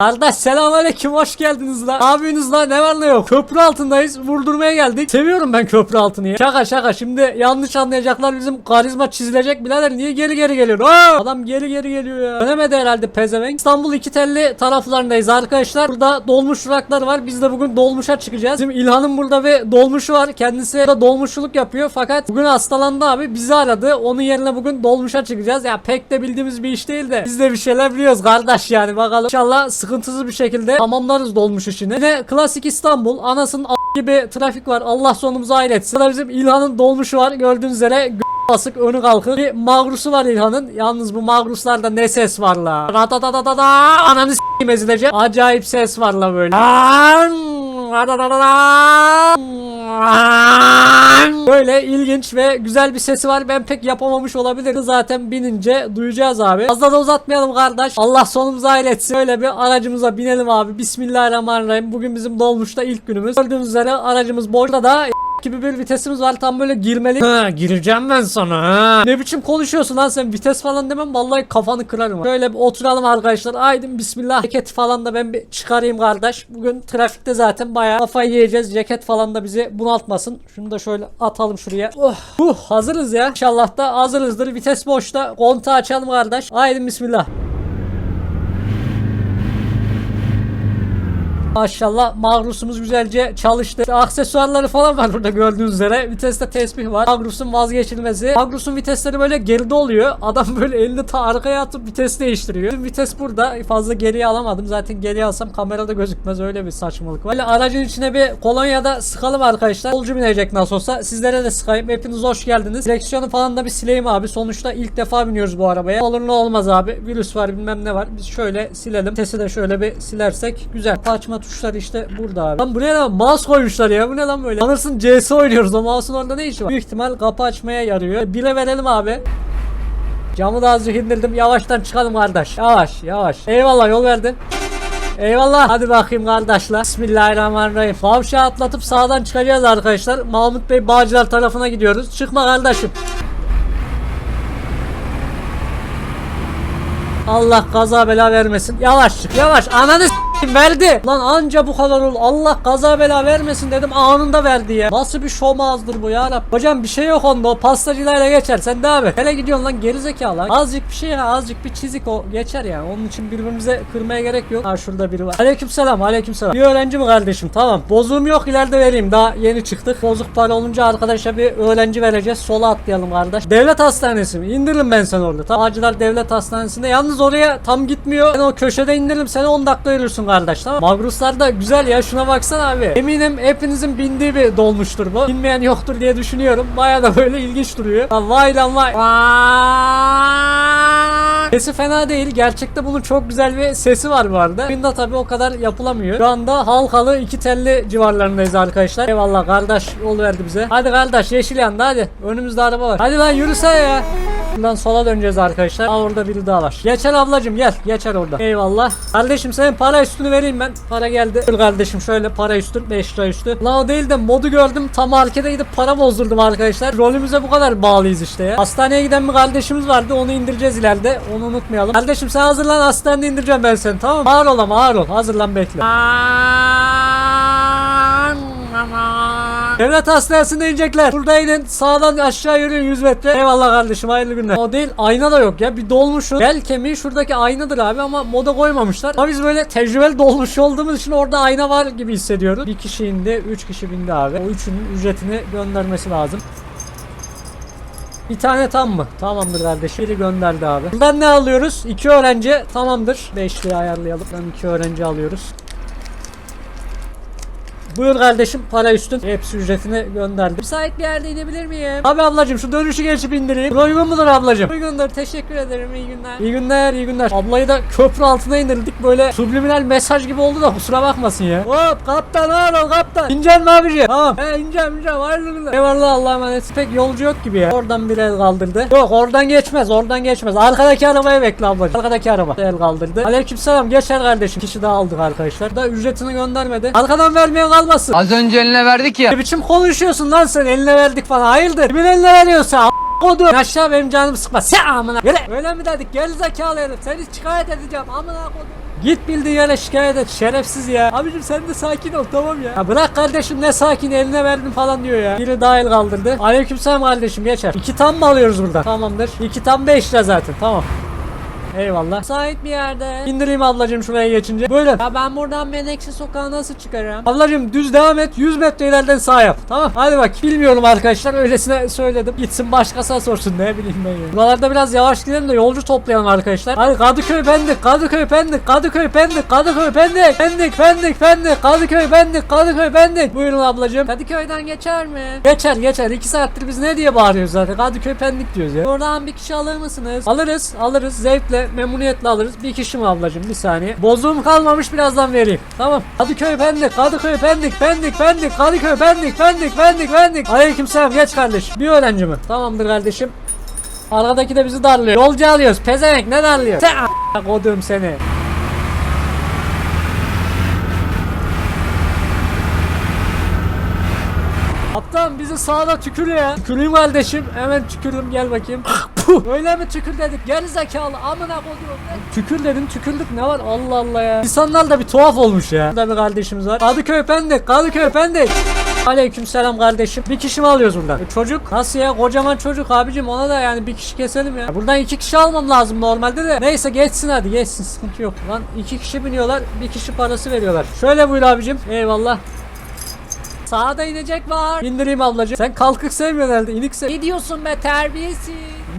Kardeş selamünaleyküm hoş geldiniz lan. Yapıyorsunuz lan ne var ne yok. Köprü altındayız vurdurmaya geldik. Seviyorum ben köprü altını ya. Şaka şaka şimdi yanlış anlayacaklar bizim karizma çizilecek birader niye geri geri geliyor. Aa, adam geri geri geliyor ya. Dönemedi herhalde pezevenk. İstanbul iki telli taraflarındayız arkadaşlar. Burada dolmuş duraklar var. Biz de bugün dolmuşa çıkacağız. Bizim İlhan'ın burada bir dolmuşu var. Kendisi de dolmuşçuluk yapıyor. Fakat bugün hastalandı abi. Bizi aradı. Onun yerine bugün dolmuşa çıkacağız. Ya pek de bildiğimiz bir iş değil de. Biz de bir şeyler biliyoruz kardeş yani. Bakalım. İnşallah sıkıntısız bir şekilde tamamlarız dolmuş işini. Yine klasik İstanbul. Anasının a- gibi trafik var. Allah sonumuzu hayretsin. Burada bizim İlhan'ın dolmuşu var. Gördüğünüz üzere basık önü kalkık. Bir mağrusu var İlhan'ın. Yalnız bu mağruslarda ne ses var la. Ratatatatata ananı s**eyim ezilecek. Acayip ses var la böyle. Lan! Böyle ilginç ve güzel bir sesi var. Ben pek yapamamış olabilirim. Zaten binince duyacağız abi. Fazla da uzatmayalım kardeş. Allah sonumuzu hayretsin. Böyle bir aracımıza binelim abi. Bismillahirrahmanirrahim. Bugün bizim dolmuşta ilk günümüz. Gördüğünüz üzere aracımız boşta da gibi bir vitesimiz var tam böyle girmeli. Ha gireceğim ben sana ha. Ne biçim konuşuyorsun lan sen vites falan demem vallahi kafanı kırarım. Böyle bir oturalım arkadaşlar. Aydın bismillah. Ceket falan da ben bir çıkarayım kardeş. Bugün trafikte zaten bayağı kafayı yiyeceğiz. Ceket falan da bizi bunaltmasın. Şunu da şöyle atalım şuraya. Oh, huh, hazırız ya. İnşallah da hazırızdır. Vites boşta. Kontağı açalım kardeş. Aydın bismillah. Maşallah Magrus'umuz güzelce çalıştı. İşte aksesuarları falan var burada gördüğünüz üzere. Viteste tesbih var. Magrus'un vazgeçilmezi. Magrus'un vitesleri böyle geride oluyor. Adam böyle elini ta arkaya atıp vites değiştiriyor. Bizim vites burada. Fazla geriye alamadım. Zaten geriye alsam kamerada gözükmez. Öyle bir saçmalık var. Böyle aracın içine bir kolonya da sıkalım arkadaşlar. Yolcu binecek nasıl olsa. Sizlere de sıkayım. Hepiniz hoş geldiniz. Direksiyonu falan da bir sileyim abi. Sonuçta ilk defa biniyoruz bu arabaya. Olur ne olmaz abi. Virüs var bilmem ne var. Biz şöyle silelim. Vitesi de şöyle bir silersek güzel. Açma tuşları işte burada abi. Lan buraya da mouse koymuşlar ya. Bu ne lan böyle? Sanırsın CS oynuyoruz. O mouse'un orada ne işi var? Büyük ihtimal kapı açmaya yarıyor. Bire verelim abi. Camı da azıcık indirdim. Yavaştan çıkalım kardeş. Yavaş yavaş. Eyvallah yol verdin. Eyvallah. Hadi bakayım kardeşler. Bismillahirrahmanirrahim. Kavşağı atlatıp sağdan çıkacağız arkadaşlar. Mahmut Bey Bağcılar tarafına gidiyoruz. Çıkma kardeşim. Allah kaza bela vermesin. Yavaş çık yavaş. Ananı s**eyim, verdi. Lan anca bu kadar ol. Allah kaza bela vermesin dedim anında verdi ya. Nasıl bir şomazdır bu ya Rab. Hocam bir şey yok onda o pastacılarla geçer. Sen devam et. Hele gidiyorsun lan gerizekalı. Azıcık bir şey ya azıcık bir çizik o geçer yani. Onun için birbirimize kırmaya gerek yok. Ha şurada biri var. Aleykümselam aleykümselam. Bir öğrenci mi kardeşim? Tamam. Bozuğum yok ileride vereyim. Daha yeni çıktık. Bozuk para olunca arkadaşa bir öğrenci vereceğiz. Sola atlayalım kardeş. Devlet hastanesi mi? İndiririm ben seni orada. Tamam. Acılar devlet hastanesinde. Yalnız oraya tam gitmiyor. Ben o köşede indiririm seni 10 dakika yürürsün kardeş tamam. Magruslar da güzel ya şuna baksana abi. Eminim hepinizin bindiği bir dolmuştur bu. Bilmeyen yoktur diye düşünüyorum. Baya da böyle ilginç duruyor. Lan vay lan vay. Sesi fena değil. Gerçekte bunun çok güzel bir sesi var bu arada. Oyunda tabi o kadar yapılamıyor. Şu anda halkalı iki telli civarlarındayız arkadaşlar. Eyvallah kardeş yol verdi bize. Hadi kardeş yeşil yandı hadi. Önümüzde araba var. Hadi lan yürüsene ya. Buradan sola döneceğiz arkadaşlar. Aa orada biri daha var. Geçer ablacım gel. Geçer orada. Eyvallah. Kardeşim senin para üstünü vereyim ben. Para geldi. Dur kardeşim şöyle para üstün 5 lira üstü. La o değil de modu gördüm. Tam markete gidip para bozdurdum arkadaşlar. Rolümüze bu kadar bağlıyız işte ya. Hastaneye giden bir kardeşimiz vardı. Onu indireceğiz ileride. Onu unutmayalım. Kardeşim sen hazırlan hastanede indireceğim ben seni tamam mı? Ağır ol ama ağır ol. Hazırlan bekle. Devlet hastanesinde inecekler. Burada inin sağdan aşağı yürüyün 100 metre. Eyvallah kardeşim hayırlı günler. O değil ayna da yok ya bir dolmuşun. Bel kemiği şuradaki aynadır abi ama moda koymamışlar. Ama biz böyle tecrübeli dolmuş olduğumuz için orada ayna var gibi hissediyoruz. Bir kişi indi 3 kişi bindi abi. O üçünün ücretini göndermesi lazım. Bir tane tam mı? Tamamdır kardeşim. Biri gönderdi abi. Buradan ne alıyoruz? İki öğrenci. Tamamdır. Beşliği ayarlayalım. Ben iki öğrenci alıyoruz. Buyur kardeşim para üstün. Hepsi ücretini gönderdim. Müsait bir yerde inebilir miyim? Abi ablacım şu dönüşü geçip indireyim. Bu uygun mudur ablacım? Uygundur. Teşekkür ederim. İyi günler. İyi günler. iyi günler. Ablayı da köprü altına indirdik. Böyle subliminal mesaj gibi oldu da kusura bakmasın ya. Hop kaptan ol kaptan. İneceksin mi abici? Tamam. He ineceğim ineceğim. Hayırlı günler. Eyvallah Allah'a emanet. Pek yolcu yok gibi ya. Oradan bir el kaldırdı. Yok oradan geçmez. Oradan geçmez. Arkadaki arabayı bekle ablacım. Arkadaki araba. El kaldırdı. Aleykümselam. Geçer kardeşim. Kişi daha aldık arkadaşlar. Da ücretini göndermedi. Arkadan vermeye kalmasın. Az önce eline verdik ya. Ne biçim konuşuyorsun lan sen eline verdik falan hayırdır? Kimin eline veriyorsun a- kodu? Aşağı benim canımı sıkma sen amına. Öyle, öyle mi dedik gel zekalı herif seni şikayet edeceğim amına kodu. Git bildiğin yere şikayet et şerefsiz ya. Abicim sen de sakin ol tamam ya. ya bırak kardeşim ne sakin eline verdim falan diyor ya. Biri dahil kaldırdı. Aleykümselam kardeşim geçer. İki tam mı alıyoruz buradan? Tamamdır. İki tam 5 lira zaten tamam. Eyvallah. Sait bir yerde. İndireyim ablacığım şuraya geçince. Buyurun. Ya ben buradan Menekşe sokağa nasıl çıkarım? Ablacığım düz devam et. 100 metre ileriden sağ yap. Tamam. Hadi bak. Bilmiyorum arkadaşlar. Öylesine söyledim. Gitsin başkasına sorsun. Ne bileyim ben ya. Buralarda biraz yavaş gidelim de yolcu toplayalım arkadaşlar. Hadi Kadıköy Pendik. Kadıköy Pendik. Kadıköy Pendik. Kadıköy Pendik. Pendik Pendik Pendik. Kadıköy Pendik. Kadıköy Pendik. Buyurun ablacığım. Kadıköy'den geçer mi? Geçer geçer. 2 saattir biz ne diye bağırıyoruz zaten. Kadıköy Pendik diyoruz ya. Oradan bir kişi alır mısınız? Alırız. Alırız. Zevkle, memnuniyetle alırız. Bir kişi mi ablacığım? Bir saniye. Bozuğum kalmamış birazdan vereyim. Tamam. Kadıköy Pendik. Kadıköy Pendik. Pendik Pendik. Kadıköy Pendik. Pendik Pendik Pendik. Aleykümselam. Geç kardeş. Bir öğrenci mi? Tamamdır kardeşim. Arkadaki de bizi darlıyor. Yolcu alıyoruz. Pezevenk ne darlıyor? Sen a- kodum seni. Kaptan bizi sağda tükür ya. Tüküreyim kardeşim. Hemen tükürdüm gel bakayım. Puh. Öyle mi tükür dedik? Geri zekalı amına koyuyorum. Tükür dedim tükürdük ne var Allah Allah ya. İnsanlar da bir tuhaf olmuş ya. Burada bir kardeşimiz var. Kadıköy Pendik. Kadıköy Pendik. Aleyküm selam kardeşim. Bir kişi mi alıyoruz buradan? E, çocuk nasıl ya? Kocaman çocuk abicim ona da yani bir kişi keselim ya. Buradan iki kişi almam lazım normalde de. Neyse geçsin hadi geçsin sıkıntı yok. Lan iki kişi biniyorlar bir kişi parası veriyorlar. Şöyle buyur abicim. Eyvallah. Sağda inecek var. İndireyim ablacığım. Sen kalkık sevmiyorsun herhalde. İnik sev. Ne diyorsun be terbiyesiz?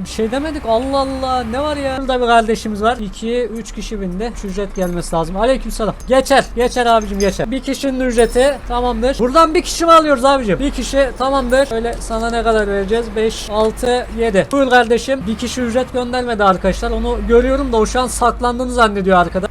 Şey demedik. Allah Allah. Ne var ya? Burada bir kardeşimiz var. 2 3 kişi bindi. Şu ücret gelmesi lazım. Aleykümselam. Geçer. Geçer abicim geçer. Bir kişinin ücreti tamamdır. Buradan bir kişi mi alıyoruz abicim? Bir kişi tamamdır. Şöyle sana ne kadar vereceğiz? 5 6 7. Buyur kardeşim. Bir kişi ücret göndermedi arkadaşlar. Onu görüyorum da o şu an saklandığını zannediyor arkada.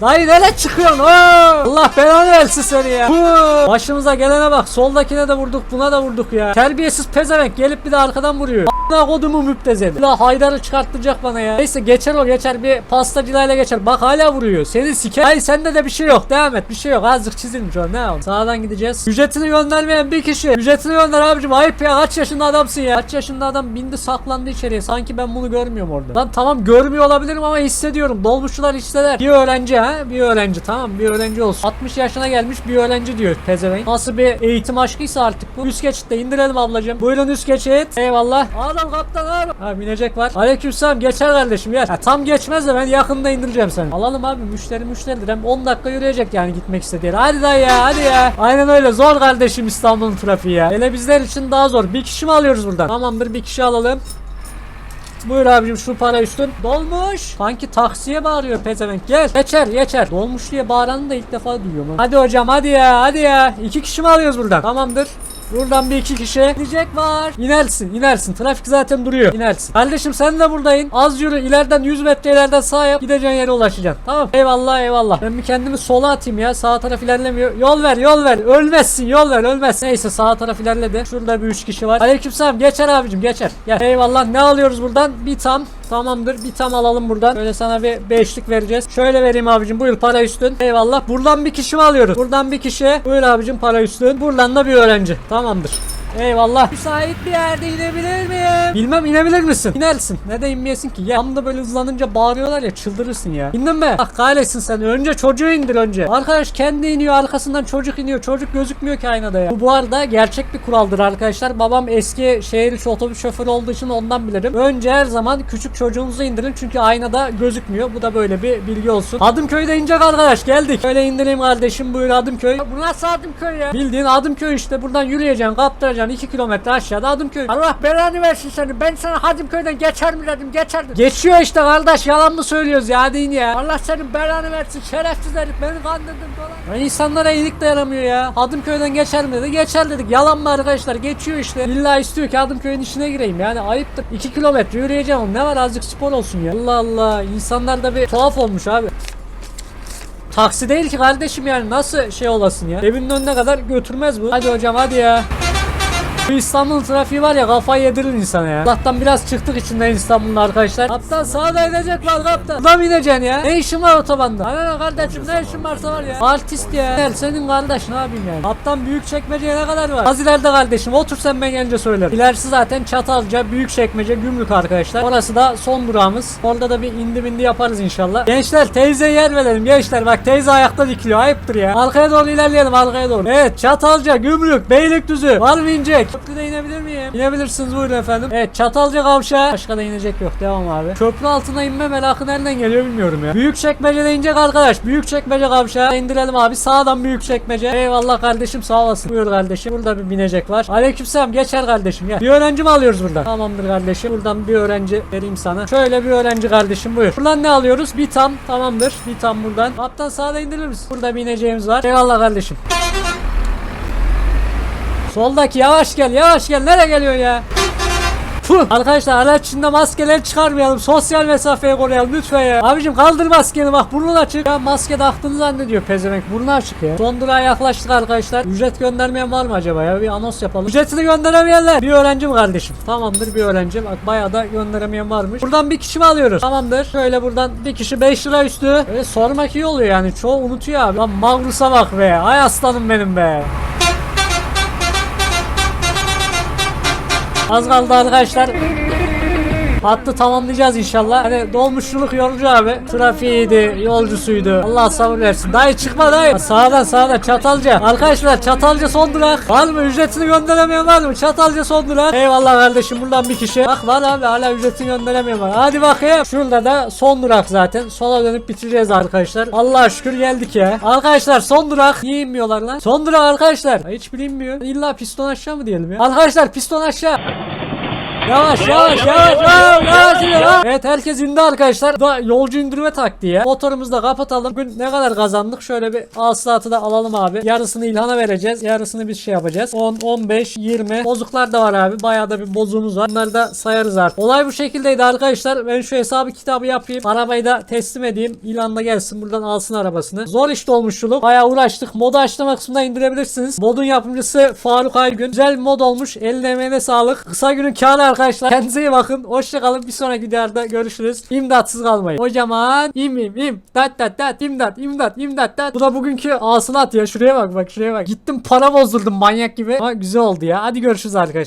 Dayı nereye çıkıyorsun? Oo! Allah belanı versin seni ya. Huu! Başımıza gelene bak. Soldakine de vurduk, buna da vurduk ya. Terbiyesiz pezevenk gelip bir de arkadan vuruyor. A**ına kodumu müptezeli. Daha Haydar'ı çıkarttıracak bana ya. Neyse geçer o geçer bir pastacılayla geçer. Bak hala vuruyor. Seni siker. Hayır sende de bir şey yok. Devam et. Bir şey yok. Azıcık çizilmiş o. Ne yapalım? Sağdan gideceğiz. Ücretini göndermeyen bir kişi. Ücretini gönder abicim. Ayıp ya. Kaç yaşında adamsın ya. Kaç yaşında adam bindi saklandı içeriye. Sanki ben bunu görmüyorum orada. Lan tamam görmüyor olabilirim ama hissediyorum. Dolmuşçular hisseder. Bir öğrenci ha. Bir öğrenci tamam bir öğrenci olsun. 60 yaşına gelmiş bir öğrenci diyor pezevenk. Nasıl bir eğitim aşkıysa artık bu. Üst geçitte indirelim ablacığım. Buyurun üst geçit. Eyvallah. Adam kaptan abi. Ha binecek var. Aleykümselam geçer kardeşim gel. Ha, tam geçmez de ben yakında indireceğim seni. Alalım abi müşteri müşteridir. Hem 10 dakika yürüyecek yani gitmek istediği. Hadi dayı ya hadi ya. Aynen öyle zor kardeşim İstanbul'un trafiği ya. Hele bizler için daha zor. Bir kişi mi alıyoruz buradan? Tamamdır bir kişi alalım. Buyur abicim şu para üstün. Dolmuş. Sanki taksiye bağırıyor pezevenk. Gel. Geçer geçer. Dolmuş diye bağıranı da ilk defa duyuyorum. ha. Hadi hocam hadi ya hadi ya. İki kişi mi alıyoruz buradan? Tamamdır. Buradan bir iki kişi. Gidecek var. İnersin inersin. Trafik zaten duruyor. İnersin. Kardeşim sen de buradayın. Az yürü. ileriden 100 metre ileriden sağ yap. Gideceğin yere ulaşacaksın. Tamam. Eyvallah eyvallah. Ben bir kendimi sola atayım ya. Sağ taraf ilerlemiyor. Yol ver yol ver. Ölmezsin yol ver ölmez. Neyse sağ taraf ilerledi. Şurada bir üç kişi var. Aleykümselam. Geçer abicim geçer. Gel. Eyvallah. Ne alıyoruz buradan? Bir tam. Tamamdır. Bir tam alalım buradan. Böyle sana bir beşlik vereceğiz. Şöyle vereyim abicim. Buyur para üstün. Eyvallah. Buradan bir kişi mi alıyoruz? Buradan bir kişi. Buyur abicim para üstün. Buradan da bir öğrenci. Tamamdır. Eyvallah. Müsait bir yerde inebilir miyim? Bilmem inebilir misin? İnersin. Ne de inmeyesin ki? Ya tam da böyle hızlanınca bağırıyorlar ya çıldırırsın ya. İndin mi? Bak kahretsin sen. Önce çocuğu indir önce. Arkadaş kendi iniyor arkasından çocuk iniyor. Çocuk gözükmüyor ki aynada ya. Bu bu arada gerçek bir kuraldır arkadaşlar. Babam eski şehir içi otobüs şoförü olduğu için ondan bilirim. Önce her zaman küçük çocuğunuzu indirin çünkü aynada gözükmüyor. Bu da böyle bir bilgi olsun. Adımköy'de inecek arkadaş geldik. Öyle indireyim kardeşim buyur Adımköy. Bu nasıl Adımköy ya? Bildiğin Adımköy işte buradan yürüyeceksin kaptıracaksın 2 kilometre aşağıda Adımköy. Allah belanı versin seni. Ben sana Adımköy'den geçer mi dedim geçer dedim. Geçiyor işte kardeş yalan mı söylüyoruz ya deyin ya. Allah senin belanı versin şerefsiz herif beni kandırdın falan. Ya insanlara iyilik de yaramıyor ya. Adımköy'den geçer mi dedi. Geçer dedik. Yalan mı arkadaşlar? Geçiyor işte. İlla istiyor ki Adımköy'ün içine gireyim. Yani ayıptır. 2 kilometre yürüyeceğim. Ne var azıcık spor olsun ya. Allah Allah. İnsanlar da bir tuhaf olmuş abi. Taksi değil ki kardeşim yani nasıl şey olasın ya. Evinin önüne kadar götürmez bu. Hadi hocam hadi ya. Şu İstanbul'un trafiği var ya kafayı yedirir insana ya. Allah'tan biraz çıktık içinden İstanbul'un arkadaşlar. Kaptan sağda inecek var kaptan. Burada mı ineceksin ya? Ne işin var otobanda? Aynen kardeşim ne işin varsa var ya. Artist ya. Gel senin kardeş ne yapayım yani? Kaptan büyük çekmeceye ne kadar var? Az ileride kardeşim otur sen ben gelince söylerim. İlerisi zaten Çatalca, büyük çekmece, gümrük arkadaşlar. Orası da son durağımız. Orada da bir indi bindi yaparız inşallah. Gençler teyze yer verelim gençler. Bak teyze ayakta dikiliyor. Ayıptır ya. Arkaya doğru ilerleyelim arkaya doğru. Evet Çatalca, gümrük, Beylikdüzü. Var mı inecek? Köprüde inebilir miyim? İnebilirsiniz buyurun efendim. Evet Çatalca kavşağı. Başka da inecek yok. Devam abi. Köprü altına inme merakı nereden geliyor bilmiyorum ya. Büyük çekmecede inecek arkadaş. Büyük çekmece kavşağı. indirelim abi. Sağdan büyük çekmece. Eyvallah kardeşim sağ olasın. Buyur kardeşim. Burada bir binecek var. Aleykümselam geçer kardeşim gel. Bir öğrenci mi alıyoruz buradan? Tamamdır kardeşim. Buradan bir öğrenci vereyim sana. Şöyle bir öğrenci kardeşim buyur. Buradan ne alıyoruz? Bir tam. Tamamdır. Bir tam buradan. Kaptan sağda indirir misin? Burada bir ineceğimiz var. Eyvallah kardeşim. Soldaki yavaş gel yavaş gel nereye geliyorsun ya? Puh. Arkadaşlar araç içinde maskeleri çıkarmayalım. Sosyal mesafeyi koruyalım lütfen ya. Abicim kaldır maskeni bak burnun açık. Ya maske taktığını zannediyor pezevenk. Burnu açık ya. Son durağa yaklaştık arkadaşlar. Ücret göndermeyen var mı acaba ya? Bir anons yapalım. Ücretini gönderemeyenler. Bir öğrencim kardeşim. Tamamdır bir öğrenci. Bak bayağı da gönderemeyen varmış. Buradan bir kişi mi alıyoruz? Tamamdır. Şöyle buradan bir kişi 5 lira üstü. Böyle sormak iyi oluyor yani. Çoğu unutuyor abi. Lan Magnus'a bak be. Ay aslanım benim be. Az kaldı arkadaşlar. Hattı tamamlayacağız inşallah. Hani dolmuşçuluk yorucu abi. Trafiğiydi, yolcusuydu. Allah sabır versin. Dayı çıkma dayı. Sağdan sağdan Çatalca. Arkadaşlar Çatalca son durak. Var mı? Ücretini gönderemeyen var mı? Çatalca son durak. Eyvallah kardeşim buradan bir kişi. Bak var abi hala ücretini gönderemeyen var. Hadi bakayım. Şurada da son durak zaten. Sola dönüp bitireceğiz arkadaşlar. Allah'a şükür geldik ya. Arkadaşlar son durak. Niye inmiyorlar lan? Son durak arkadaşlar. Hiç bilinmiyor. İlla piston aşağı mı diyelim ya? Arkadaşlar piston aşağı. Yavaş yavaş yavaş yavaş yavaş yavaş. Evet herkes indi arkadaşlar. Da yolcu indirme taktiği ya. Motorumuzu da kapatalım. Bugün ne kadar kazandık? Şöyle bir hasılatı da alalım abi. Yarısını İlhan'a vereceğiz. Yarısını biz şey yapacağız. 10, 15, 20. Bozuklar da var abi. Bayağı da bir bozuğumuz var. Bunları da sayarız artık. Olay bu şekildeydi arkadaşlar. Ben şu hesabı kitabı yapayım. Arabayı da teslim edeyim. İlhan da gelsin buradan alsın arabasını. Zor iş dolmuşçuluk. Bayağı uğraştık. Modu açlama kısmında indirebilirsiniz. Modun yapımcısı Faruk Aygün. Güzel mod olmuş. Eline emeğine sağlık. Kısa günün kârı arkadaşlar. Kendinize iyi bakın. Hoşçakalın. Bir sonraki videoda görüşürüz. İmdatsız kalmayın. Kocaman im im im. Dat dat dat. İmdat imdat imdat dat. Bu da bugünkü asılat ya. Şuraya bak bak şuraya bak. Gittim para bozdurdum manyak gibi. Ama güzel oldu ya. Hadi görüşürüz arkadaşlar.